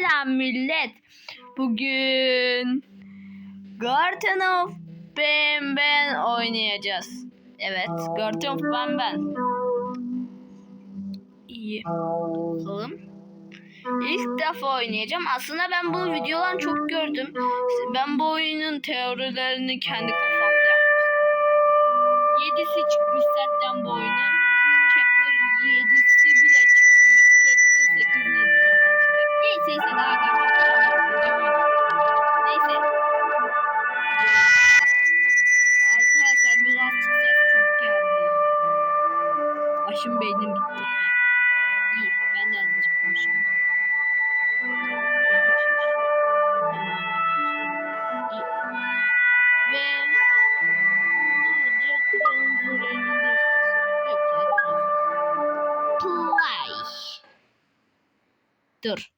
Selam millet. Bugün Garden of Ben Ben oynayacağız. Evet, Garden of Ben Ben. İyi. Bakalım. İlk defa oynayacağım. Aslında ben bu videodan çok gördüm. Ben bu oyunun teorilerini kendi kafamda yapmıştım. Yedisi çıkmış zaten bu oyunun. Dur.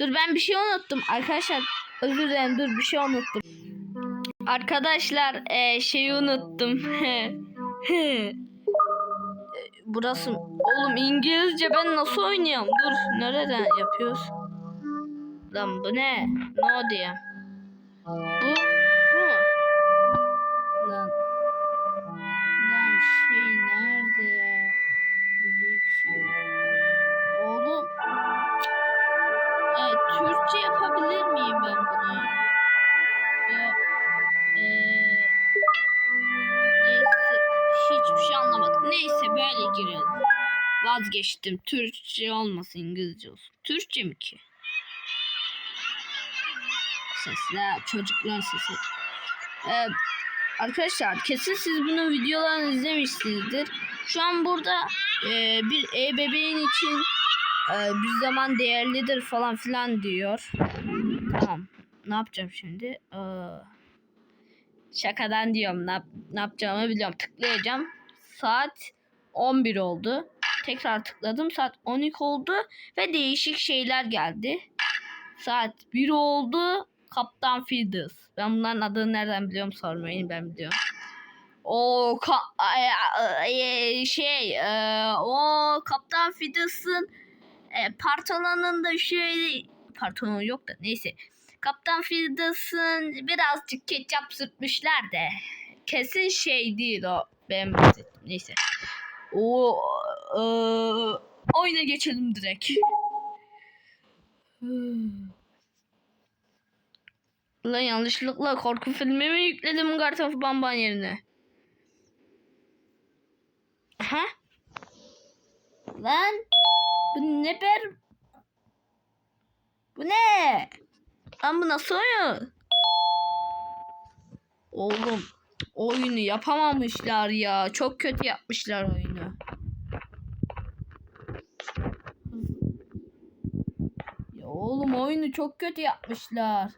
Dur ben bir şey unuttum. Arkadaşlar özür dilerim dur bir şey unuttum. Arkadaşlar eee, şeyi unuttum. E, Burası oğlum İngilizce ben nasıl oynayayım? Dur nereden yapıyoruz? Lan bu ne? Ne diye? Bu bu Vazgeçtim. Türkçe olmasın, İngilizce olsun. Türkçe mi ki? Sesler, çocuklar sesi. Ee, arkadaşlar kesin siz bunun videolarını izlemişsinizdir. Şu an burada e, bir e-bebeğin için ee, bir zaman değerlidir falan filan diyor. Tamam. Ne yapacağım şimdi? Ee, şakadan diyorum. Ne, ne yapacağımı biliyorum. Tıklayacağım. Saat 11 oldu. Tekrar tıkladım. Saat 12 oldu. Ve değişik şeyler geldi. Saat 1 oldu. Kaptan Fiddles. Ben bunların adını nereden biliyorum sormayın. Ben biliyorum. O ka- şey e, o Kaptan Fiddles'ın e, pantolonunda şöyle pantolon yok da neyse. Kaptan Fiddles'ın birazcık ketçap sürtmüşler de. Kesin şey değil o. Ben. Neyse. O e, oyuna geçelim direkt. Lan yanlışlıkla korku filmi mi yükledim Garten of Bamban yerine? Ha? Lan bu ne ber... Bu ne? Lan bu nasıl oyun? Oğlum oyunu yapamamışlar ya. Çok kötü yapmışlar oyunu. Ya oğlum oyunu çok kötü yapmışlar.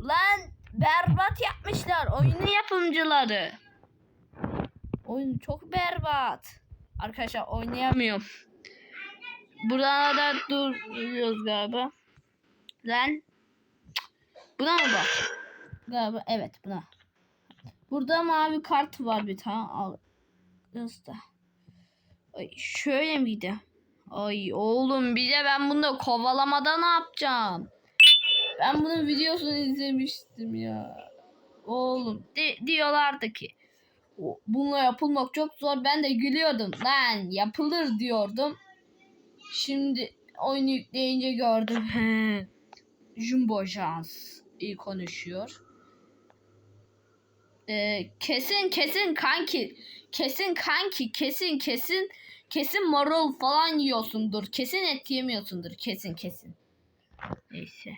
Lan berbat yapmışlar oyunu yapımcıları. Oyun çok berbat. Arkadaşlar oynayamıyorum. Burada duruyoruz galiba. Lan. Buna mı bak? Galiba evet buna. Burada mavi kart var bir tane. Al. Hızlı. Ay şöyle miydi? Ay oğlum bir de ben bunu kovalamada ne yapacağım? Ben bunun videosunu izlemiştim ya. Oğlum di- diyorlardı ki "O- bununla yapılmak çok zor. Ben de gülüyordum. Lan yapılır diyordum. Şimdi oyunu yükleyince gördüm. Jumbo Jans iyi konuşuyor. Ee, kesin kesin kanki. Kesin kanki. Kesin kesin. Kesin marul falan yiyorsundur. Kesin et yemiyorsundur. Kesin kesin. Neyse.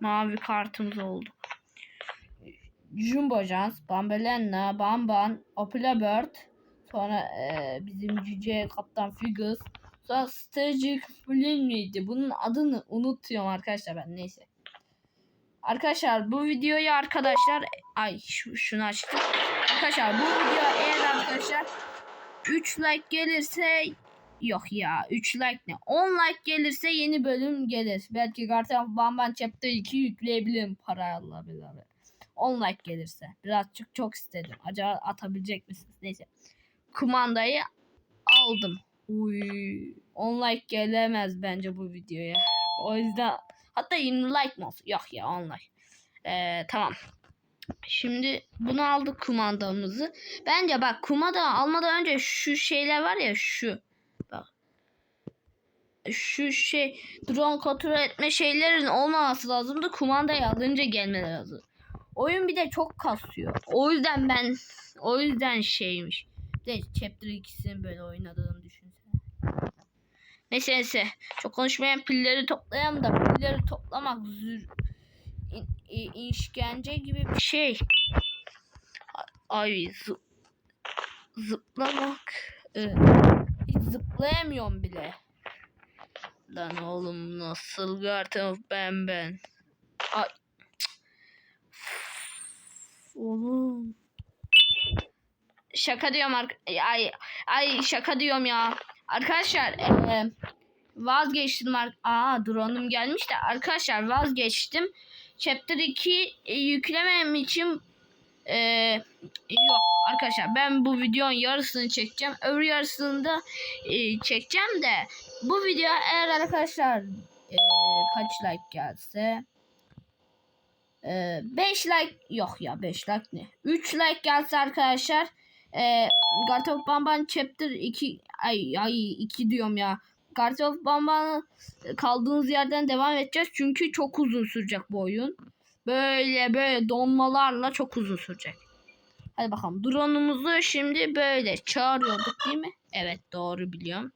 Mavi kartımız oldu. Jumbo Jans, Bambelenna, Bamban, Opila Bird. Sonra eee, bizim cüce Kaptan Figus. Sonra Strategic Flynn miydi? Bunun adını unutuyorum arkadaşlar ben neyse. Arkadaşlar bu videoyu arkadaşlar ay şu, şunu açtım. Arkadaşlar bu video eğer arkadaşlar 3 like gelirse yok ya 3 like ne 10 like gelirse yeni bölüm gelir. Belki Garten Bamban Chapter 2 yükleyebilirim parayla beraber. 10 like gelirse. Birazcık çok istedim. Acaba atabilecek misiniz? Neyse. Kumandayı aldım. Uy. 10 like gelemez bence bu videoya. O yüzden hatta 20 like mı olsun? Yok ya 10 like. Ee, tamam. Şimdi bunu aldık kumandamızı. Bence bak kumanda almadan önce şu şeyler var ya şu. Bak. Şu şey drone kontrol etme şeylerin olmaması lazımdı. Kumandayı alınca gelmeleri lazım. Oyun bir de çok kasıyor. O yüzden ben o yüzden şeymiş. Bir de chapter 2'sini böyle oynadığını düşünsene. Neyse neyse. Çok konuşmayan pilleri toplayalım da pilleri toplamak zür işkence gibi bir şey. Ay zı- zıplamak. Hiç zıplayamıyorum bile. Lan oğlum nasıl gartım ben ben. Ay. Oğlum. Şaka diyorum ay ay şaka diyorum ya. Arkadaşlar eee vazgeçtim. Aa drone'um gelmiş de arkadaşlar vazgeçtim. Chapter 2 e, yüklemem için e, yok arkadaşlar ben bu videonun yarısını çekeceğim. Öbür yarısını da e, çekeceğim de bu video eğer arkadaşlar e, kaç like gelse 5 like yok ya 5 like ne 3 like gelse arkadaşlar e, of Bamban Chapter 2 ay ay 2 diyorum ya God of Bamban kaldığınız yerden devam edeceğiz çünkü çok uzun sürecek bu oyun. Böyle böyle donmalarla çok uzun sürecek. Hadi bakalım. Drone'umuzu şimdi böyle çağırıyorduk değil mi? Evet doğru biliyorum.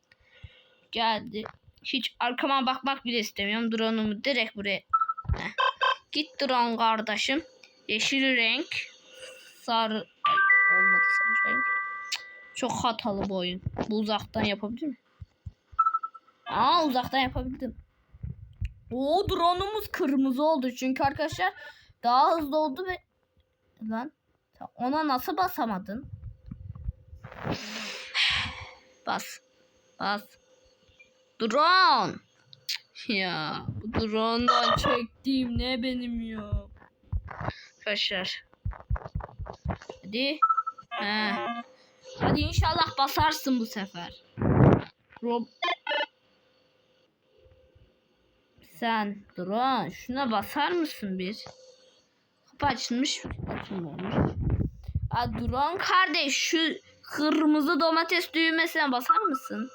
Geldi. Hiç arkama bakmak bile istemiyorum. Drone'umu direkt buraya. Heh. Git drone kardeşim. Yeşil renk. Sarı. Ay, olmadı sarı renk. Çok hatalı bu oyun. Bu uzaktan yapabilir mi? Aa uzaktan yapabildim. O drone'umuz kırmızı oldu çünkü arkadaşlar daha hızlı oldu ve lan ona nasıl basamadın? Bas. Bas. Drone. Ya bu drone'dan çektiğim ne benim ya. Arkadaşlar. Hadi. He. Hadi inşallah basarsın bu sefer. Rob Sen drone şuna basar mısın bir? Kapı açılmış. Açılmamış. Aa, drone kardeş şu kırmızı domates düğmesine basar mısın?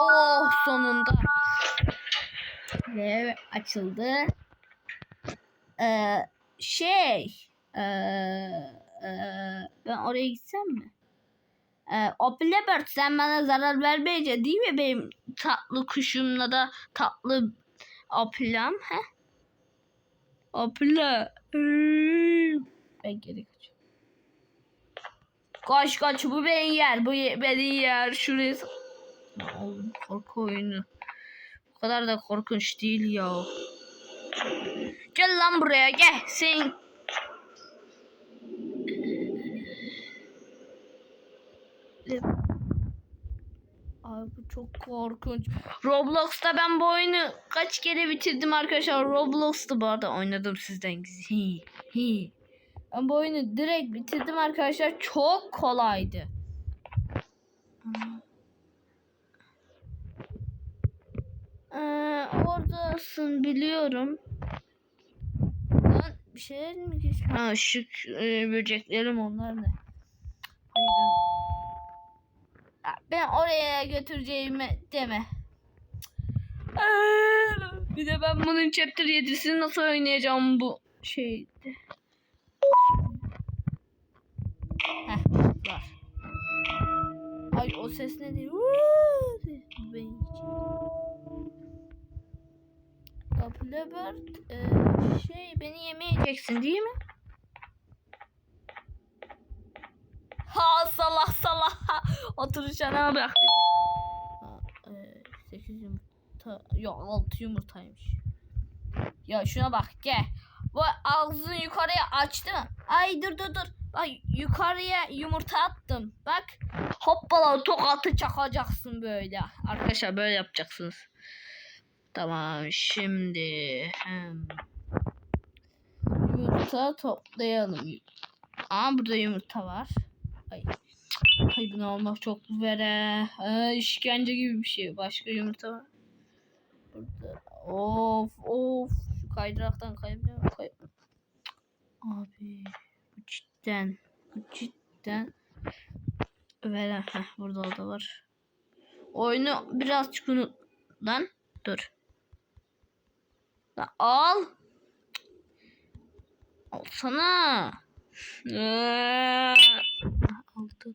Oh sonunda. Ve açıldı. Ee, şey. Ee, ee, ben oraya gitsem mi? Ee, o Blackbird sen bana zarar vermeyeceksin değil mi benim tatlı kuşumla da tatlı aplam he? Apla. Ben geri kaçıyorum. Kaç kaç bu beni yer. Bu beni yer. Şuraya Oğlum korku oyunu. Bu kadar da korkunç değil ya. Gel lan buraya gel. Sen Ay bu çok korkunç. Roblox'ta ben bu oyunu kaç kere bitirdim arkadaşlar. Roblox'ta bu arada oynadım sizden. Hi, hi. Ben bu oyunu direkt bitirdim arkadaşlar. Çok kolaydı. Ee, oradasın biliyorum. Lan bir şeyler mi geçti? Ha şu e, böceklerim onlar ne? Hayır ben... Ya, ben oraya götüreceğimi deme. Cık. Bir de ben bunun chapter 7'sini nasıl oynayacağım bu şeyde. Heh var. Ay o ses ne değil? Vuuu diye. Bu benim için. Kapılabert şey beni yemeyeceksin değil mi? Ha salak salak. Oturuşana bak. E, 8 yumurta. Yok 6 yumurtaymış. Ya şuna bak gel. Bu ağzını yukarıya açtı mı? Ay dur dur dur. Bak yukarıya yumurta attım. Bak. Hoppala tokatı çakacaksın böyle. Arkadaşlar böyle yapacaksınız. Tamam şimdi hem yumurta toplayalım. Aa burada yumurta var. Ay. Ay bunu almak çok vere. Ee, işkence gibi bir şey. Başka yumurta var. Burada. Of of. Şu kaydıraktan kayabiliyor muyum? Kay Abi bu cidden. Bu cidden. Veren. Heh, burada da var. Oyunu birazcık unut. Lan dur. Lan al. Alsana. Aldı.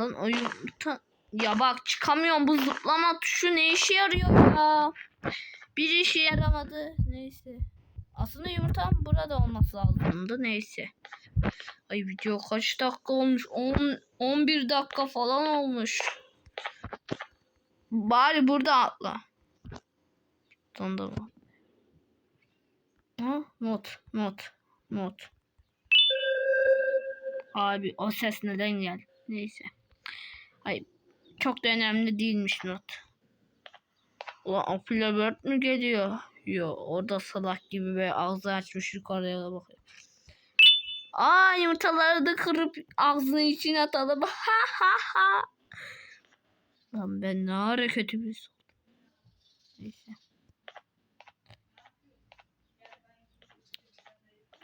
Lan o yumurta. Ya bak çıkamıyorum bu zıplama tuşu ne işe yarıyor ya. Bir işe yaramadı. Neyse. Aslında yumurtam burada olması lazımdı. Neyse. Ay video kaç dakika olmuş? 10 11 dakika falan olmuş. Bari burada atla. Sonda mı? Ha, not, not, not. Abi o ses neden geldi? Neyse. Ay çok da önemli değilmiş not. Ulan Apple Bird mü geliyor? Yo orada salak gibi ve ağzı açmış yukarıya bakıyor. Aa yumurtaları da kırıp ağzının içine atalım. Ha ha ha. Lan ben ne ara kötü bir oldum. Neyse.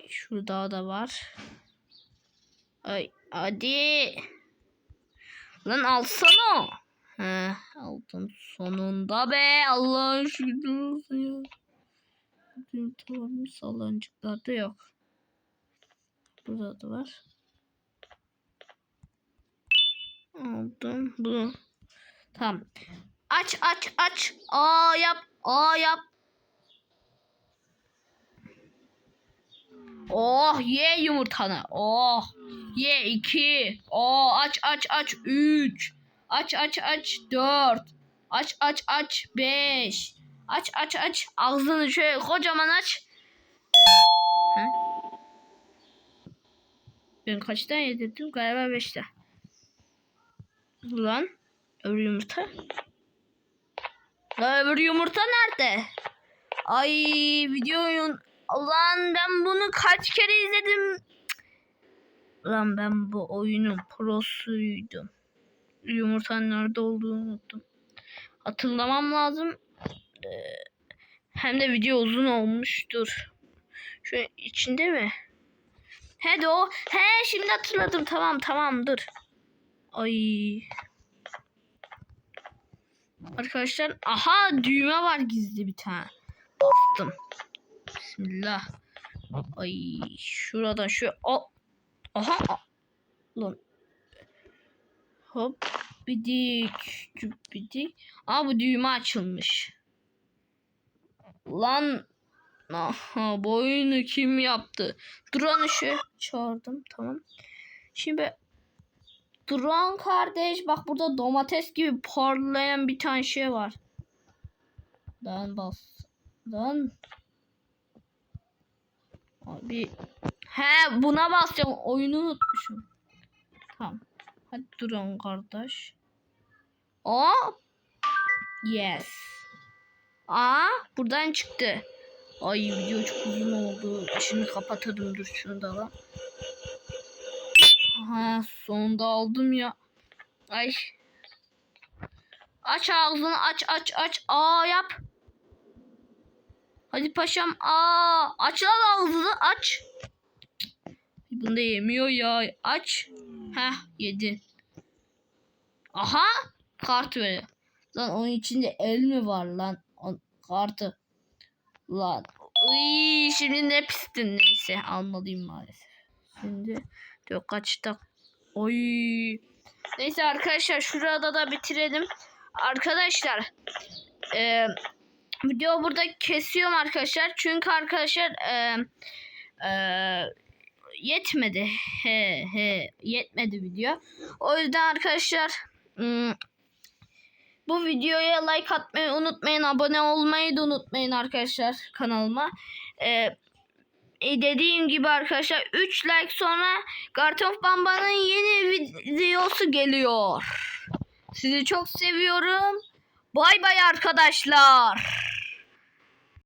Şurada da var. Ay hadi. Lan alsana. He aldım sonunda be. Allah'a şükür olsun ya. Yumurtalarımız salancıklarda yok. Burada da var. Aldım bunu. Tamam. Aç aç aç. Aa yap. Aa yap. Oh ye yumurtanı. Oh. Ye iki. Oh aç aç aç üç. Aç aç aç dört. Aç aç aç beş. Aç aç aç. Ağzını şöyle kocaman aç. Hı? Ben kaçta yedirdim? Galiba beşte. Ulan öbür yumurta. Öbür yumurta nerede? Ay videoyu Ulan ben bunu kaç kere izledim. Cık. Lan ben bu oyunun prosuydum. Yumurtanın nerede olduğunu unuttum. Hatırlamam lazım. Ee, hem de video uzun olmuştur. Şu içinde mi? He de o. He şimdi hatırladım. Tamam tamam dur. Ay. Arkadaşlar aha düğme var gizli bir tane. Bastım. Bismillah. Ay şuradan şu o aha lan hop bidik cüp bidik. Aa bu düğme açılmış. Lan aha bu oyunu kim yaptı? Duran şu çağırdım tamam. Şimdi Duran kardeş bak burada domates gibi parlayan bir tane şey var. Lan bas. Lan Abi. He buna basacağım. Oyunu unutmuşum. Tamam. Hadi durun kardeş. O. Yes. Aa buradan çıktı. Ay video çok uzun oldu. Şimdi kapatırım dur şunu da lan. Aha sonunda aldım ya. Ay. Aç ağzını aç aç aç. Aa yap. Hadi paşam. Aa, aç lan ağzını aç. Bunu da yemiyor ya. Aç. Heh yedi. Aha. Kart veriyor. Lan onun içinde el mi var lan? O, kartı. Lan. Iy, şimdi ne pistin neyse. Almalıyım maalesef. Şimdi diyor kaçta. Oy. Neyse arkadaşlar şurada da bitirelim. Arkadaşlar. Eee video burada kesiyorum arkadaşlar. Çünkü arkadaşlar e, e, yetmedi. He he yetmedi video. O yüzden arkadaşlar hmm, bu videoya like atmayı unutmayın. Abone olmayı da unutmayın arkadaşlar kanalıma. E, e, dediğim gibi arkadaşlar 3 like sonra Garten of Bamba'nın yeni videosu geliyor. Sizi çok seviyorum. Bay bay arkadaşlar.